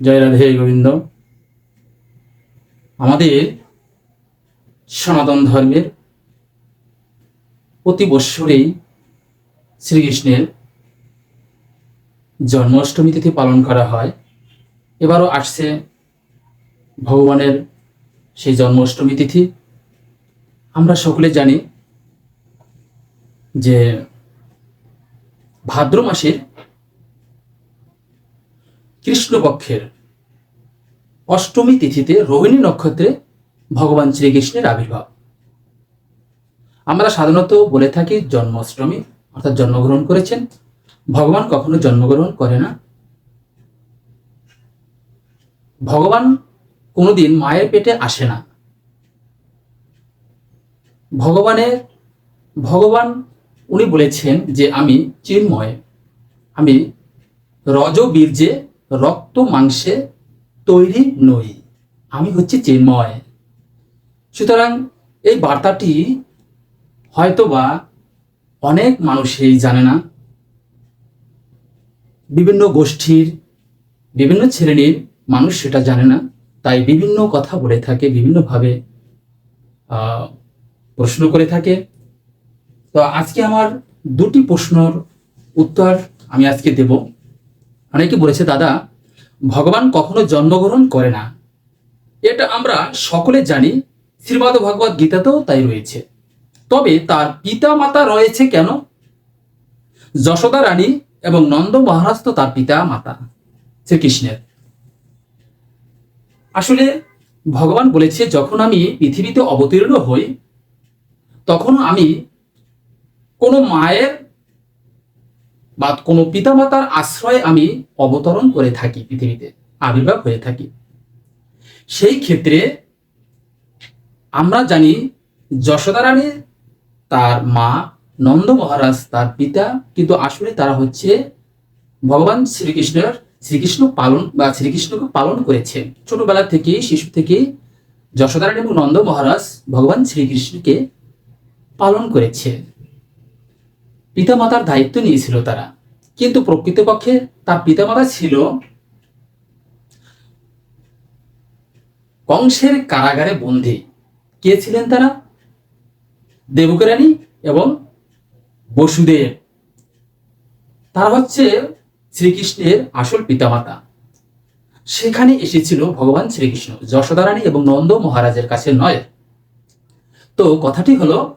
জয় রাধে গোবিন্দ। আমাদের সনাতন ধর্মের প্রতি বৎসরেই শ্রীকৃষ্ণের জন্মাষ্টমী তিথি পালন করা হয়। এবারও আসছে ভগবানের সেই জন্মাষ্টমী তিথি। আমরা সকলে জানি যে ভাদ্র মাসের কৃষ্ণপক্ষের অষ্টমী তিথিতে রোহিণী নক্ষত্রে ভগবান শ্রীকৃষ্ণের আবির্ভাব। আমরা সাধারণত বলে থাকি জন্মাষ্টমী, অর্থাৎ জন্মগ্রহণ করেছেন। ভগবান কখনো জন্মগ্রহণ করে না। ভগবান কোনোদিন মায়ের পেটে আসে না। ভগবানের, ভগবান উনি বলেছেন যে আমি চিন্ময়, আমি রজ বীর্যে রক্ত মাংসে তৈরি নই। আমি হচ্ছে চিন্ময়। সুতরাং এই বার্তাটি হয়তোবা অনেক মানুষই জানে না। বিভিন্ন গোষ্ঠীর, বিভিন্ন শ্রেণির মানুষ সেটা জানে না। তাই বিভিন্ন কথা বলে থাকে, বিভিন্নভাবে প্রশ্ন করে থাকে। তো আজকে আমার দুটি প্রশ্নর উত্তর আমি আজকে দেব। অনেকে বলেছে, দাদা ভগবান কখনো জন্মগ্রহণ করে না। এটা আমরা সকলে জানি, শ্রীমদ ভগবত গীতাতেও তাই রয়েছে। তবে তার পিতা মাতা রয়েছে কেন? যশোদা রানী এবং নন্দ মহারাজ তো তার পিতা মাতা শ্রীকৃষ্ণের। আসলে ভগবান বলেছে, যখন আমি পৃথিবীতে অবতীর্ণ হই, তখন আমি কোনো মায়ের বা কোনো পিতামাতার আশ্রয়ে আমি অবতরণ করে থাকি পৃথিবীতে, আবির্ভাব হয়ে থাকি। সেই ক্ষেত্রে আমরা জানি যশোদা রানী তার মা, নন্দ মহারাজ তার পিতা, কিন্তু আসলে তারা হচ্ছে ভগবান শ্রীকৃষ্ণের, শ্রীকৃষ্ণ পালন বা শ্রীকৃষ্ণকে পালন করেছে ছোটবেলা থেকে শিশু থেকে যশোদা রানী এবং নন্দ মহারাজ ভগবান শ্রীকৃষ্ণকে পালন করেছে পিতামাতার দায়িত্ব নিয়েছিল তারা। কিন্তু প্রকৃতপক্ষে তার পিতামাতা ছিল কংসের কারাগারে বন্দী। কে ছিলেন তারা? দেবকরানী এবং বসুদেব। তারা হচ্ছে শ্রীকৃষ্ণের আসল পিতামাতা। সেখানে এসেছিল ভগবান শ্রীকৃষ্ণ, যশোদারানী এবং নন্দ মহারাজের কাছে নয়। তো কথাটি হলো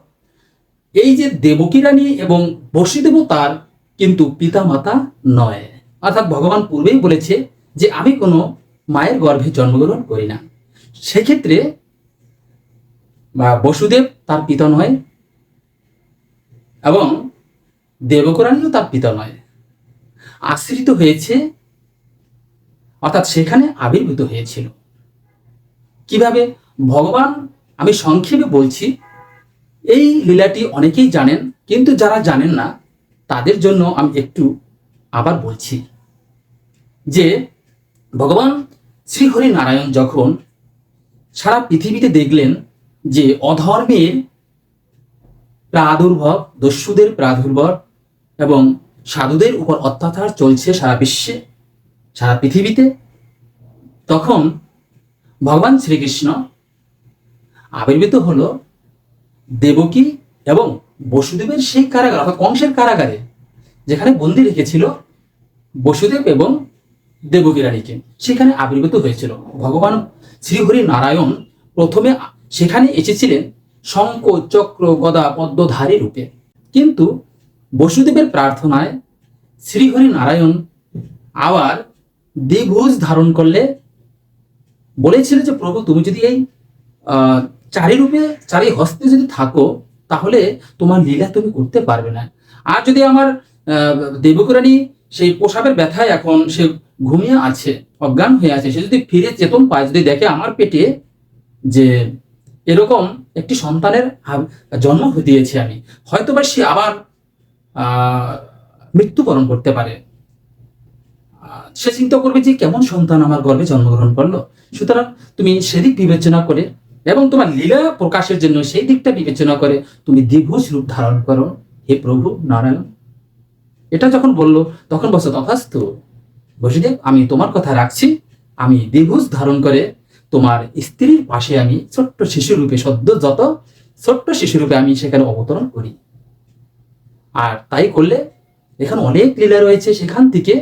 এই যে দেবকী রানী এবং বসুদেব তার কিন্তু পিতা মাতা নয়। অর্থাৎ ভগবান পূর্বেই বলেছে যে, আমি কোনো মায়ের গর্ভে জন্মগ্রহণ করি না। সেক্ষেত্রে, বা বসুদেব তার পিতা নয় এবং দেবকরানীও তার পিতা নয়। আশ্রিত হয়েছে, অর্থাৎ সেখানে আবির্ভূত হয়েছিল। কীভাবে? ভগবান, আমি সংক্ষেপে বলছি এই লীলাটি অনেকেই জানেন, কিন্তু যারা জানেন না, তাদের জন্য আমি একটু আবার বলছি যে, ভগবান শ্রীহরি নারায়ণ যখন সারা পৃথিবীতে দেখলেন যে অধর্মের প্রাদুর্ভব, দস্যুদের প্রাদুর্ভব এবং সাধুদের উপর অত্যাচার চলছে সারা বিশ্বে, সারা পৃথিবীতে, তখন ভগবান শ্রীকৃষ্ণ আবির্ভূত হলো দেবকী এবং বসুদেবের সেই কারাগার, অর্থাৎ কংসের কারাগারে, যেখানে বন্দি রেখেছিল বসুদেব এবং দেবকী রানীকে, সেখানে আবির্ভূত হয়েছিল। ভগবান শ্রীহরি নারায়ণ প্রথমে সেখানে এসেছিলেন শঙ্খ চক্র গদা পদ্মধারী রূপে। কিন্তু বসুদেবের প্রার্থনায় শ্রীহরি নারায়ণ আবার দ্বিভুজ ধারণ করলে, বলেছিল যে, প্রভু, তুমি যদি এই আহ, চারি রূপে চারি হস্তে যদি থাকো তাহলে তোমার লীলা তুমি করতে পারবে না। আর যদি আমার দেবকরানী সেই পোশাকের ব্যথায় এখন সে ঘুমিয়ে আছে অজ্ঞান হয়ে আছে সে যদি ফিরে চেতন পায় যদি দেখে আমার পেটে যে এরকম একটি সন্তানের জন্ম দিয়েছি আমি হয়তো বা সে আবার মৃত্যুবরণ করতে পারে। সে চিন্তা করবে যে কেমন সন্তান আমার গর্ভে জন্মগ্রহণ করল। সুতরাং তুমি সেদিক বিবেচনা করে এবং তোমার লীলা প্রকাশের জন্য সেই দিকটা বিবেচনা করে তুমি দ্বিভুজ রূপ ধারণ করো। হে প্রভু নারায়ণ। এটা যখন বলল, তখন বসে তথাস্তু, বসুদেব, আমি তোমার কথা রাখছি। আমি দ্বিভুজ ধারণ করে তোমার স্ত্রীর পাশে আমি ছোট্ট শিশুরূপে সদ্য যত ছোট্ট শিশুরূপে আমি সেখানে অবতরণ করি। আর তাই করলে এখানে অনেক লীলা রয়েছে। সেখান থেকে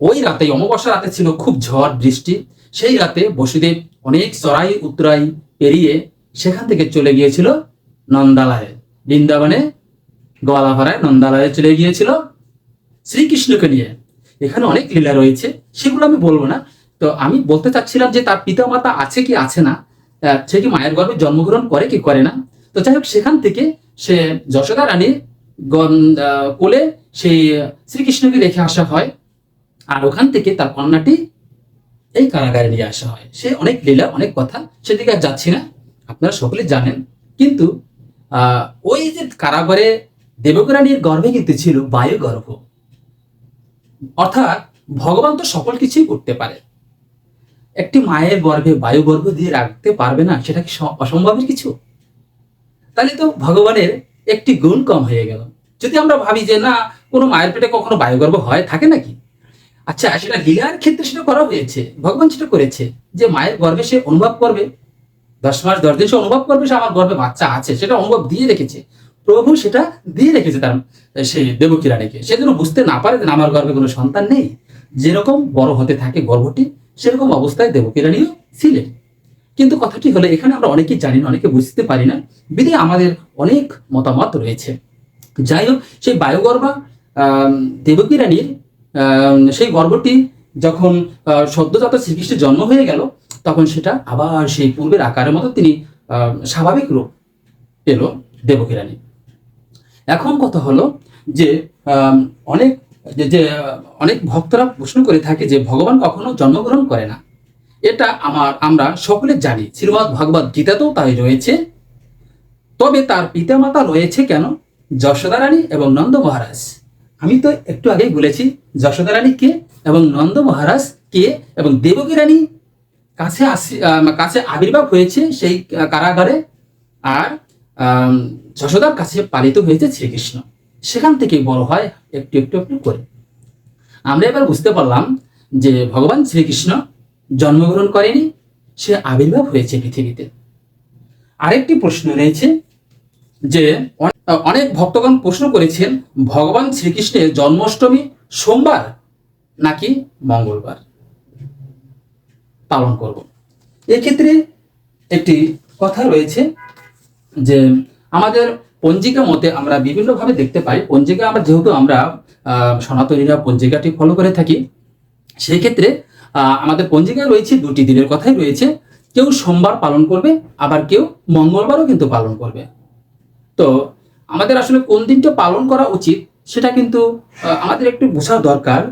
ওই রাতে অমাবস্যা রাতে ছিল, খুব ঝড় বৃষ্টি। সেই রাতে বসুদেব অনেক চড়াই উতরাই পেরিয়ে সেখান থেকে চলে গিয়েছিল নন্দালয়ে। বৃন্দাবনে গোয়ালাপাড়ায় নন্দালয়ে চলে গিয়েছিল শ্রীকৃষ্ণকে নিয়ে। এখানে অনেক লীলা রয়েছে সেগুলো আমি বলব না। তো আমি বলতে চাচ্ছিলাম যে তার পিতা মাতা আছে কি আছে না? সে কি মায়ের গর্ভে জন্মগ্রহণ করে কি করে না? তো যাই হোক সেখান থেকে সে যশোদা আহ, কোলে সেই শ্রীকৃষ্ণকে রেখে আসা হয়। আর ওখান থেকে তার কন্যাটি এই কারাগারে নিয়ে আসা হয়। সে অনেক লীলা, অনেক কথা, সেদিকে আর যাচ্ছি না। আপনারা সকলে জানেন। কিন্তু ওই যে কারাগারে দেবকরানীর গর্ভে কিন্তু ছিল বায়ু গর্ভ অর্থাৎ ভগবান তো সকল কিছুই করতে পারে। একটি মায়ের গর্ভে বায়ু গর্ভ দিয়ে রাখতে পারবে না, সেটা কি অসম্ভবের কিছু? তাহলে তো ভগবানের একটি গুণ কম হয়ে গেল। যদি আমরা ভাবি যে না, কোনো মায়ের পেটে কখনো বায়ুগর্ভ হয়, থাকে নাকি? আচ্ছা সেটা লীলার ক্ষেত্রে সেটা করা হয়েছে। ভগবান সেটা করেছে। যে মায়ের গর্ভে সে অনুভব করবে, দশ মাস দশ দিন সে অনুভব করবে, সে আমার গর্ভে বাচ্চা আছে, সেটা অনুভব দিয়ে রেখেছে। প্রভু সেটা দিয়ে রেখেছে তার সেই দেবকী রানীকে সে যেন বুঝতে না পারে যে আমার গর্ভে কোনো সন্তান নেই। যেরকম বড় হতে থাকে গর্ভটি, সেরকম অবস্থায় দেবকী রানীও ছিলেন। কিন্তু কথাটি হলো, এখানে আমরা অনেকেই জানি না, অনেকে বুঝতে পারি না, বিধে আমাদের অনেক মতামত রয়েছে। যাই হোক, সেই বায়ুগর্ভা দেবকী রানীর সেই গর্ভটি যখন সদ্যজাত শ্রীকৃষ্ণের জন্ম হয়ে গেল, তখন সেটা আবার সেই পূর্বের আকারের মতো তিনি স্বাভাবিক রূপ পেল দেবকী রানী এখন কথা হলো যে অনেক যে অনেক ভক্তরা প্রশ্ন করে থাকে যে, ভগবান কখনো জন্মগ্রহণ করে না। এটা আমার, আমরা সকলে জানি। শ্রীমৎ ভগবত গীতাতেও তাই রয়েছে। তবে তার পিতামাতা রয়েছে কেন? যশোদা রানী এবং নন্দ মহারাজ। আমি তো একটু আগেই বলেছি যশোদা রানী কে এবং নন্দ মহারাজ কে এবং দেবকী রানী কাছে আসি কাছে আবির্ভাব হয়েছে সেই কারাগারে আর যশোদার কাছে পালিত হয়েছে শ্রীকৃষ্ণ। সেখান থেকে বড় হয় একটু একটু একটু করে। আমরা এবার বুঝতে পারলাম যে ভগবান শ্রীকৃষ্ণ জন্মগ্রহণ করেনি, সে আবির্ভাব হয়েছে পৃথিবীতে। আরেকটি প্রশ্ন রয়েছে যে অনেক ভক্তগণ প্রশ্ন করেছেন, ভগবান শ্রীকৃষ্ণের জন্মাষ্টমী সোমবার নাকি মঙ্গলবার পালন করব। এক্ষেত্রে একটি কথা রয়েছে যে আমাদের পঞ্জিকা মতে আমরা বিভিন্নভাবে দেখতে পাই। পঞ্জিকা আমরা যেহেতু আমরা সনাতনীরা পঞ্জিকাটি ফলো করে থাকি সেই ক্ষেত্রে আমাদের পঞ্জিকায় রয়েছে, দুটি দিনের কথাই রয়েছে। কেউ সোমবার পালন করবে, আবার কেউ মঙ্গলবারও কিন্তু পালন করবে। তো আমাদের আসলে কোন দিনটা পালন করা উচিত? সেটা কিন্তু আমাদের একটু বোঝা দরকার।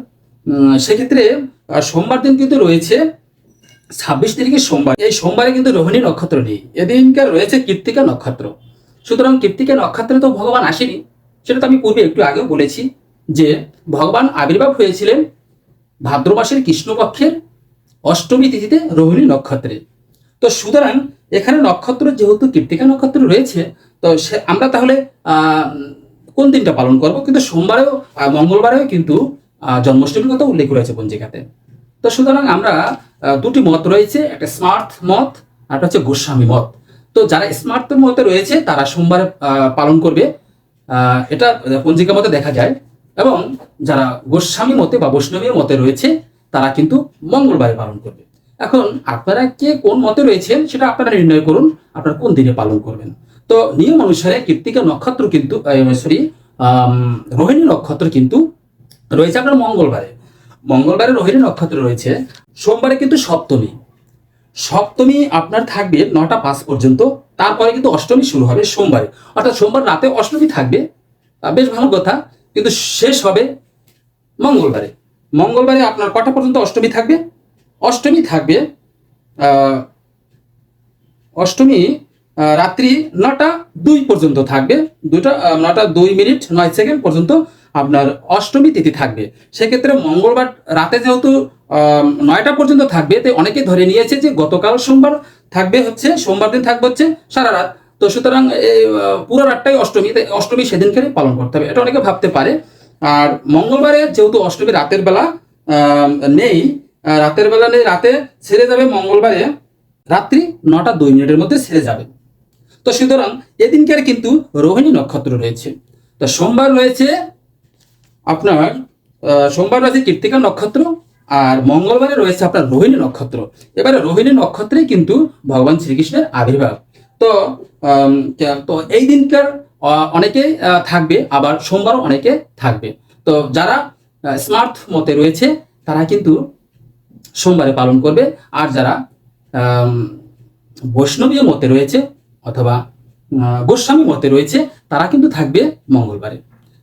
সেক্ষেত্রে সোমবার দিন কিন্তু রয়েছে, ছাব্বিশ তারিখে সোমবার। এই সোমবারে কিন্তু রোহিণী নক্ষত্র নেই। এদিনকার রয়েছে কৃত্তিকা নক্ষত্র। সুতরাং কৃত্তিকা নক্ষত্রে তো ভগবান আসেনি। সেটা তো আমি পূর্বে একটু আগেও বলেছি যে, ভগবান আবির্ভাব হয়েছিলেন ভাদ্র মাসের কৃষ্ণপক্ষের অষ্টমী তিথিতে রোহিণী নক্ষত্রে। তো সুতরাং, এখানে নক্ষত্র যেহেতু কৃত্তিকা নক্ষত্র রয়েছে, তো সে, আমরা তাহলে কোন দিনটা পালন করব? কিন্তু সোমবারেও মঙ্গলবারেও কিন্তু জন্মাষ্টমীর কথা উল্লেখ রয়েছে পঞ্জিকাতে। তো সুতরাং আমরা দুটি মত রয়েছে, একটা স্মার্ট মত আর একটা হচ্ছে গোস্বামী মত। তো যারা স্মার্ট মতে রয়েছে, তারা সোমবারে পালন করবে। এটা পঞ্জিকা মতে দেখা যায়। এবং যারা গোস্বামী মতে বা বৈষ্ণবীর মতে রয়েছে, তারা কিন্তু মঙ্গলবারে পালন করবে। এখন, আপনারা কে কোন মতে রয়েছেন, সেটা আপনারা নির্ণয় করুন, আপনারা কোন দিনে পালন করবেন। তো নিয়ম অনুসারে কৃত্তিকা নক্ষত্র কিন্তু সরি রোহিণী নক্ষত্র কিন্তু রয়েছে আপনার মঙ্গলবারে। মঙ্গলবারে রোহিণী নক্ষত্র রয়েছে। সোমবারে কিন্তু সপ্তমী। সপ্তমী আপনার থাকবে নটা পাঁচ পর্যন্ত, তারপরে কিন্তু অষ্টমী শুরু হবে সোমবারে। অর্থাৎ সোমবার রাতে অষ্টমী থাকবে বেশ ভালো কথা, কিন্তু শেষ হবে মঙ্গলবারে। মঙ্গলবারে আপনার কটা পর্যন্ত অষ্টমী থাকবে? অষ্টমী থাকবে অষ্টমী রাত্রি নটা দুই পর্যন্ত থাকবে। দুটা নটা দুই মিনিট নয় সেকেন্ড পর্যন্ত আপনার অষ্টমী তিথি থাকবে। সেক্ষেত্রে মঙ্গলবার রাতে যেহেতু নয়টা পর্যন্ত থাকবে, তাই অনেকে ধরে নিয়েছে যে গতকাল সোমবার থাকবে হচ্ছে, সোমবার দিন থাকবে হচ্ছে সারা রাত। তো সুতরাং এই পুরো রাতটাই অষ্টমী অষ্টমী সেদিনকে পালন করতে হবে। এটা অনেকে ভাবতে পারে। আর মঙ্গলবারে যেহেতু অষ্টমী রাতের বেলা নেই রাতের বেলা নেই, রাতে ছেড়ে যাবে মঙ্গলবারে, রাত্রি নটা দুই মিনিটের মধ্যে ছেড়ে যাবে। তো সুতরাং এদিনকার কিন্তু রোহিণী নক্ষত্র রয়েছে। তো সোমবার রয়েছে আপনার সোমবার রয়েছে কৃত্তিকা নক্ষত্র আর মঙ্গলবারে রয়েছে আপনার রোহিণী নক্ষত্র। এবারে রোহিণী নক্ষত্রেই কিন্তু ভগবান শ্রীকৃষ্ণের আবির্ভাব। তো তো এই দিনকার অনেকে থাকবে, আবার সোমবারও অনেকে থাকবে। তো যারা স্মার্ট মতে রয়েছে, তারা কিন্তু সোমবারে পালন করবে। আর যারা বৈষ্ণবীয় মতে রয়েছে অথবা গোস্বামী মতে রয়েছে তারা কিন্তু থাকবে মঙ্গলবারে।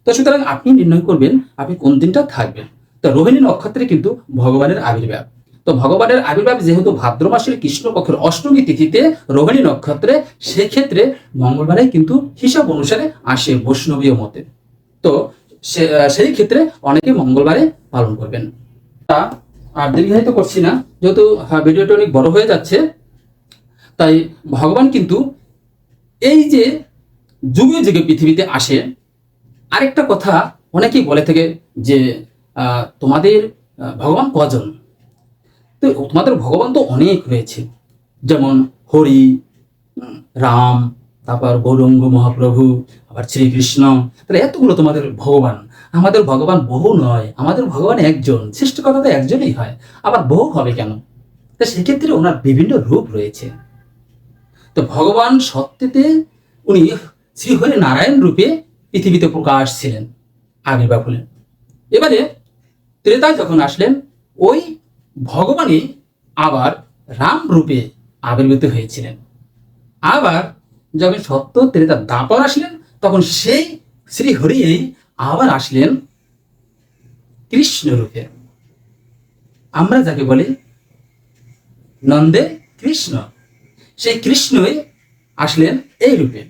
তো সুতরাং আপনি নির্ণয় করবেন আপনি কোন দিনটা থাকবেন। তো রোহিণী নক্ষত্রে কিন্তু ভগবানের আবির্ভাব। তো ভগবানের আবির্ভাব যেহেতু ভাদ্র মাসের কৃষ্ণপক্ষের অষ্টমী তিথিতে রোহিণী নক্ষত্রে সেক্ষেত্রে মঙ্গলবারে কিন্তু হিসাব অনুসারে আসে বৈষ্ণবীয় মতে। তো সেই ক্ষেত্রে অনেকে মঙ্গলবারে পালন করবেন। তা আর দীর্ঘায়িত করছি না যেহেতু হ্যাঁ, ভিডিওটা অনেক বড় হয়ে যাচ্ছে তাই ভগবান কিন্তু এই যে যুগে যুগে পৃথিবীতে আসে, আরেকটা কথা অনেকেই বলে থাকে যে তোমাদের ভগবান কজন? তো তোমাদের ভগবান তো অনেক রয়েছে। যেমন হরি রাম, তারপর গৌরঙ্গ মহাপ্রভু, আবার শ্রীকৃষ্ণ। তাহলে এতগুলো তোমাদের ভগবান। আমাদের ভগবান বহু নয়, আমাদের ভগবান একজন। সৃষ্টিকর্তা তো একজনই হয়। আবার বহু হবে কেন? তো সেক্ষেত্রে ওনার বিভিন্ন রূপ রয়েছে। তো ভগবান সত্যতে উনি শ্রীহরি নারায়ণ রূপে পৃথিবীতে প্রকাশ ছিলেন, আবির্ভাব হলেন। এবারে ত্রেতায় যখন আসলেন, ওই ভগবানই আবার রাম রূপে আবির্ভূত হয়েছিলেন। আবার যখন সত্য ত্রেতা দাপর আসলেন, তখন সেই শ্রী হরি আবার আসলেন কৃষ্ণ রূপে। আমরা যাকে বলি নন্দে কৃষ্ণ। সেই কৃষ্ণই আসলেন এই রূপে।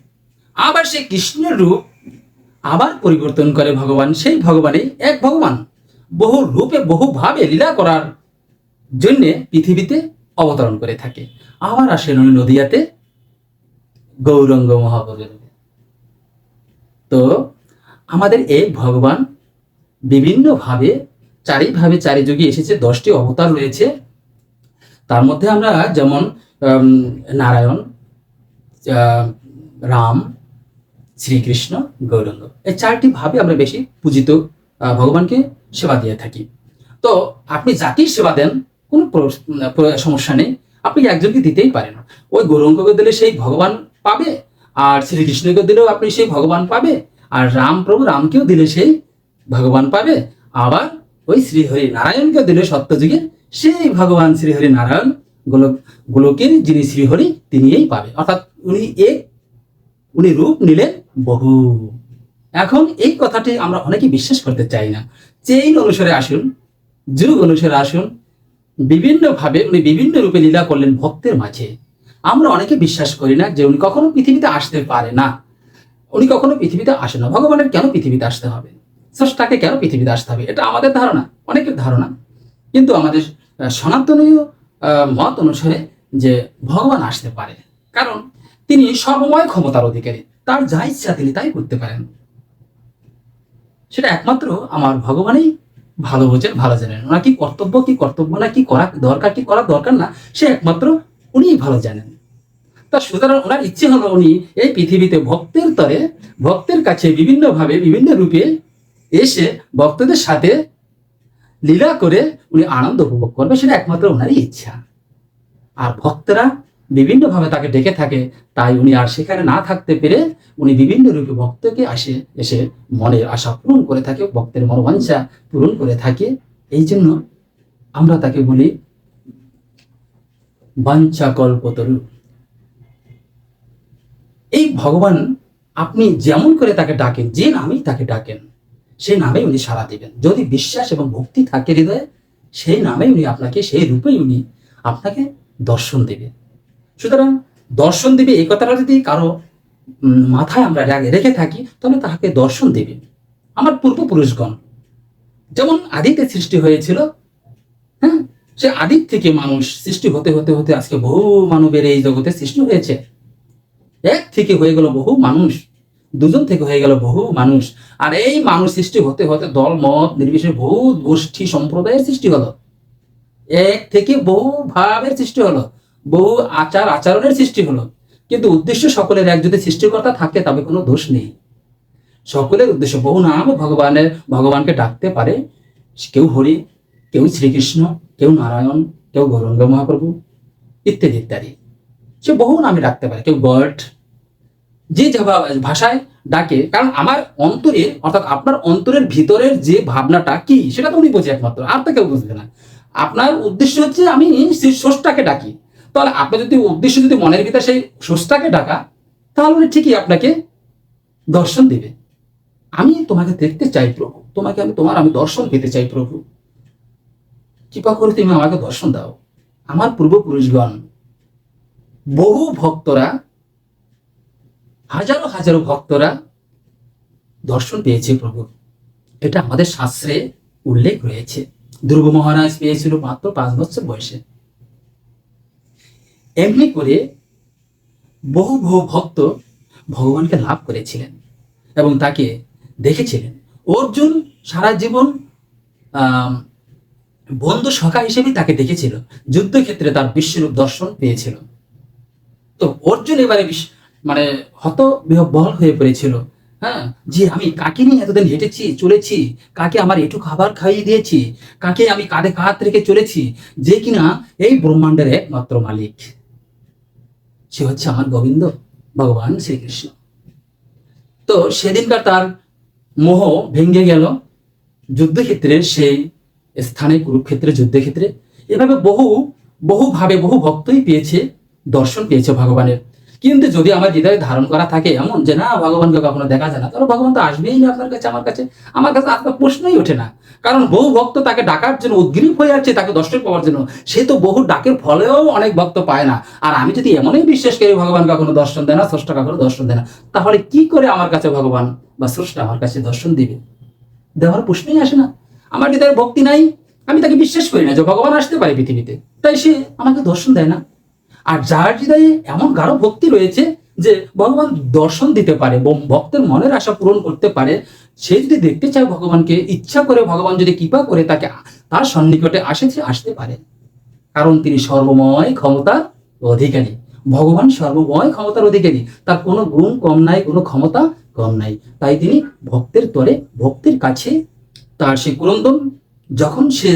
আবার সেই কৃষ্ণের রূপ আবার পরিবর্তন করে ভগবান, সেই ভগবানই এক ভগবান। বহু রূপে, বহুভাবে লীলা করার জন্য পৃথিবীতে অবতরণ করে থাকে। আবার আসেন উনি নদিয়াতে, গৌরঙ্গ মহাপ্রভুর তো আমাদের এই ভগবান বিভিন্নভাবে, চারিভাবে চারি যুগে এসেছে, দশটি অবতার রয়েছে। তার মধ্যে আমরা যেমন নারায়ণ রাম, শ্রীকৃষ্ণ, গৌরঙ্গ। এই চারটি ভাবে আমরা বেশি পূজিত ভগবানকে সেবা দিয়ে থাকি। তো আপনি যাকেই সেবা দেন, কোনো সমস্যা নেই। আপনি একজনকে দিতেই পারেন। ওই গৌরঙ্গকে দিলে সেই ভগবান পাবে, আর শ্রীকৃষ্ণকে দিলেও আপনি সেই ভগবান পাবে, আর রাম প্রভু রামকেও দিলে সেই ভগবান পাবে। আবার ওই শ্রীহরি নারায়ণকে দিলে সত্যযুগে সেই ভগবান শ্রীহরি নারায়ণ গোলক গোলকের যিনি শ্রীহরি তিনিই পাবে। অর্থাৎ উনি এক উনি রূপ নিলেন বহু। এখন এই কথাটি আমরা অনেকে বিশ্বাস করতে চাই না। চেইন অনুসারে আসুন, যুগ অনুসারে আসুন, বিভিন্নভাবে উনি বিভিন্ন রূপে লীলা করলেন ভক্তের মাঝে। আমরা অনেকে বিশ্বাস করি না যে উনি কখনো পৃথিবীতে আসতে পারে না। উনি কখনো পৃথিবীতে আসে না। ভগবানের কেন পৃথিবীতে আসতে হবে? স্রষ্টাকে কেন পৃথিবীতে আসতে হবে? এটা আমাদের ধারণা, অনেকের ধারণা। কিন্তু আমাদের সনাতনীয় মত অনুসারে যে ভগবান আসতে পারে। কারণ তিনি সর্বময় ক্ষমতার অধিকারী। তার যা ইচ্ছা তিনি তাই করতে পারেন। সেটা একমাত্র আমার ভগবানই ভালো বোঝেন, ভালো জানেন। ওনার কি কর্তব্য কি কর্তব্য না, কি করা দরকার, কি করা দরকার না, সে একমাত্র উনিই ভালো জানেন। তা সুতরাং ওনার ইচ্ছে হলো উনি এই পৃথিবীতে ভক্তের তরে, ভক্তের কাছে বিভিন্নভাবে, বিভিন্ন রূপে এসে ভক্তদের সাথে লীলা করে উনি আনন্দ উপভোগ করবে, সেটা একমাত্র ওনারই ইচ্ছা। আর ভক্তরা বিভিন্নভাবে তাকে ডেকে থাকে, তাই উনি আর সেখানে না থাকতে পেরে উনি বিভিন্ন রূপে ভক্তকে আসে, এসে মনের আশা পূরণ করে থাকে, ভক্তের মনোবাঞ্ছা পূরণ করে থাকে। এই জন্য আমরা তাকে বলি বাঞ্ছা কল্পতরু এই ভগবান আপনি যেমন করে তাকে ডাকেন, যে নামেই তাকে ডাকেন সেই নামেই উনি সাড়া দিবেন। যদি বিশ্বাস এবং ভক্তি থাকে হৃদয়ে, সেই নামেই উনি আপনাকে, সেই রূপেই উনি আপনাকে দর্শন দেবে। সুতরাং দর্শন দেবে এই কথাটা যদি কারও মাথায় আমরা রেখে থাকি, তাহলে তাহাকে দর্শন দেবে। আমার পূর্বপুরুষগণ, যেমন আদিতে সৃষ্টি হয়েছিল হ্যাঁ? সে আদির থেকে মানুষ সৃষ্টি হতে হতে হতে আজকে বহু মানবের এই জগতে সৃষ্টি হয়েছে। এক থেকে হয়ে গেল বহু মানুষ। দুজন থেকে হয়ে গেল বহু মানুষ। আর এই মানুষ সৃষ্টি হতে হতে দল, মত, নির্বিশেষে বহু গোষ্ঠী, সম্প্রদায়ের সৃষ্টি হলো। এক থেকে বহু ভাবের সৃষ্টি হলো, বহু আচার, আচরণের সৃষ্টি হলো। কিন্তু উদ্দেশ্য সকলের এক যদি সৃষ্টিকর্তা থাকে, তবে কোনো দোষ নেই। সকলের উদ্দেশ্য বহু নাম, ভগবানের, ভগবানকে ডাকতে পারে। কেউ হরি, কেউ শ্রীকৃষ্ণ, কেউ নারায়ণ, কেউ গৌরঙ্গ মহাপ্রভু, ইত্যাদি ইত্যাদি। সে বহু নামে ডাকতে পারে। কেউ গড যে ভাষায় ডাকে, কারণ আমার অন্তরে, অর্থাৎ আপনার অন্তরের ভিতরের যে ভাবনাটা কি, সেটা তো উনি বোঝে একমাত্র, আর তো কেউ বুঝবে না। আপনার উদ্দেশ্য হচ্ছে আমি সেই স্রষ্টাকে ডাকি। তাহলে আপনার যদি উদ্দেশ্য যদি মনের ভিতরে সেই স্রষ্টাকে ডাকা, তাহলে উনি ঠিকই আপনাকে দর্শন দেবে। আমি তোমাকে দেখতে চাই প্রভু, তোমাকে আমি তোমার, আমি দর্শন পেতে চাই প্রভু। কৃপা করে তুমি আমাকে দর্শন দাও। আমার পূর্বপুরুষগণ, বহু ভক্তরা হাজারো হাজারো ভক্তরা দর্শন পেয়েছে প্রভু। এটা আমাদের শাস্ত্রে উল্লেখ রয়েছে। ধ্রুব মহারাজ পেয়েছিল মাত্র পাঁচ বছর বয়সে। এমনি করে বহু বহু ভক্ত ভগবানকে লাভ করেছিলেন এবং তাকে দেখেছিলেন। অর্জুন সারা জীবন বন্ধু সখা হিসেবে তাকে দেখেছিল। যুদ্ধক্ষেত্রে তার বিশ্বরূপ দর্শন পেয়েছিল। তো অর্জুন এবারে মানে হত বিহ্বল হয়ে পড়েছিল। হ্যাঁ? যে আমি কাকে নিয়ে এতদিন হেঁটেছি, চলেছি? কাকে আমার একটু খাবার খাইয়ে দিয়েছি? কাকে আমি কাঁধে কাঁধ রেখে চলেছি? যে কিনা এই ব্রহ্মাণ্ডের একমাত্র মালিক। সে হচ্ছে আমার গোবিন্দ, ভগবান শ্রীকৃষ্ণ। তো সেদিনকার তার মোহ ভেঙে গেল। যুদ্ধক্ষেত্রে সেই স্থানে, কুরুক্ষেত্রে, যুদ্ধক্ষেত্রে এভাবে বহু, বহুভাবে বহু ভক্তই পেয়েছে, দর্শন পেয়েছে ভগবানের। কিন্তু যদি আমার হৃদয়ে ধারণ করা থাকে এমন যে না, ভগবানকে কখনো দেখা যায় না, তাহলে ভগবান তো আসবেই না আপনার কাছে, আমার কাছে আমার কাছে আপনার প্রশ্নই ওঠে না। কারণ বহু ভক্ত তাকে ডাকার জন্য, উদ্গ্রীব হয়ে যাচ্ছে তাকে দর্শন পাওয়ার জন্য। সে তো বহু ডাকের ফলেও অনেক ভক্ত পায় না। আর আমি যদি এমনই বিশ্বাস করি, ভগবান কখনো দর্শন দেয় না, স্রষ্টা কখনো দর্শন দেয় না। তাহলে কি করে আমার কাছে ভগবান বা স্রষ্টা আমার কাছে দর্শন দিবে? দেওয়ার প্রশ্নই আসে না। আমার হৃদয়ে ভক্তি নাই, আমি তাকে বিশ্বাস করি না যে ভগবান আসতে পারে পৃথিবীতে। তাই সে আমাকে দর্শন দেয় না। আর যার হৃদয়ে এমন গাঢ় ভক্তি রয়েছে যে ভগবান দর্শন দিতে পারে ভক্তের মনের আশা পূরণ করতে পারে, সে যদি দেখতে চায় ভগবানকে, ইচ্ছা করে ভগবান যদি কৃপা করে তাকে তার সন্নিকটে আসে, সে আসতে পারে। কারণ তিনি সর্বময় ক্ষমতার অধিকারী। ভগবান সর্বময় ক্ষমতার অধিকারী। তার কোনো গুণ কম নাই, কোনো ক্ষমতা কম নাই। তাই তিনি ভক্তের তরে, ভক্তের কাছে তার সেই কুরন্দন, যখন সে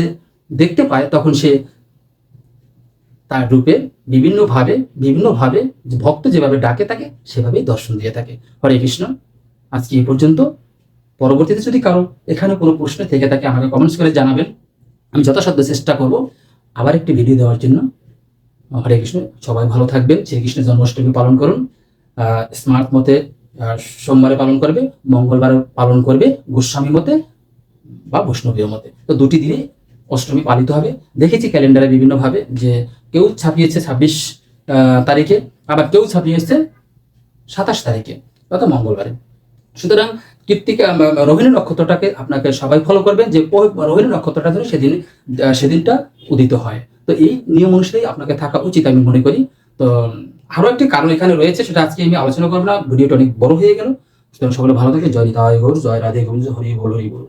দেখতে পায়, তখন সে তার রূপে বিভিন্নভাবে বিভিন্নভাবে ভক্ত যেভাবে ডাকে থাকে সেভাবেই দর্শন দিয়ে থাকে। হরে কৃষ্ণ। আজকে এই পর্যন্ত। পরবর্তীতে যদি কারও এখানে কোনো প্রশ্ন থেকে থাকে, আমাকে কমেন্টস করে জানাবেন। আমি যথাসাধ্য চেষ্টা করব আবার একটি ভিডিও দেওয়ার জন্য। হরে কৃষ্ণ। সবাই ভালো থাকবেন। শ্রীকৃষ্ণের জন্মাষ্টমী পালন করুন। স্মার্ট মতে সোমবারে পালন করবে মঙ্গলবারে পালন করবে, গোস্বামী মতে বা বৈষ্ণবীয় মতে। তো দুটি দিনে অষ্টমী পালিত হবে। দেখেছি ক্যালেন্ডারে বিভিন্নভাবে যে কেউ ছাপিয়েছে ছাব্বিশ তারিখে, আবার কেউ ছাপিয়েছে সাতাশ তারিখে অর্থাৎ মঙ্গলবারে। সুতরাং কৃত্তিকা রোহিণী নক্ষত্রটাকে আপনাকে সবাই ফলো করবেন যে রোহিণী নক্ষত্রটা ধরে সেদিন সেদিনটা উদিত হয়। তো এই নিয়ম অনুসারেই আপনাকে থাকা উচিত আমি মনে করি। তো, আরও একটি কারণ এখানে রয়েছে, সেটা আজকে আমি আলোচনা করব না, ভিডিওটা অনেক বড় হয়ে গেল। সুতরাং সকলে ভালো থাকে জয় নিতাই গৌর জয় রাধে গোবিন্দ হরি বল হরি বল।